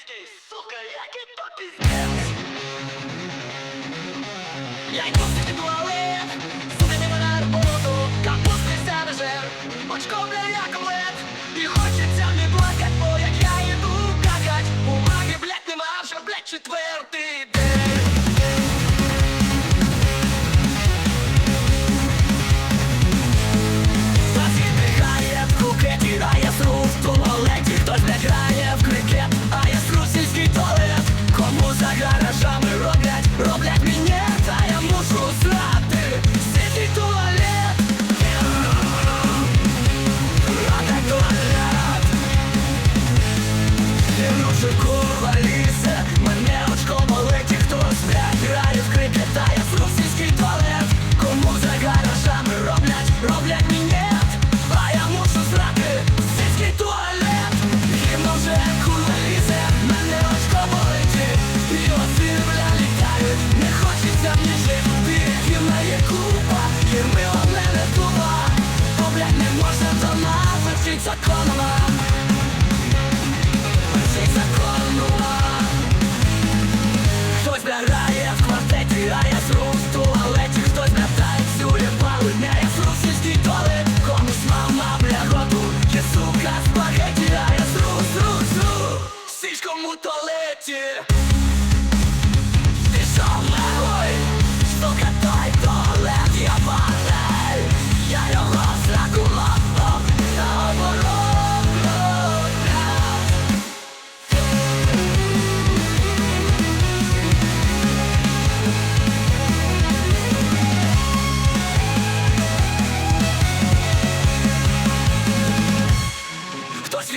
DJ, suka, jakie to pizdę! Jajkowcy ty nie ma na arbotu, kapusty sam żer, oczkoble jako It's a club.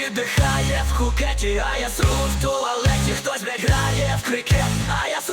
Віддихає в хукеті, а я сру в туалеті, хтось бля грає в крикет, а я сру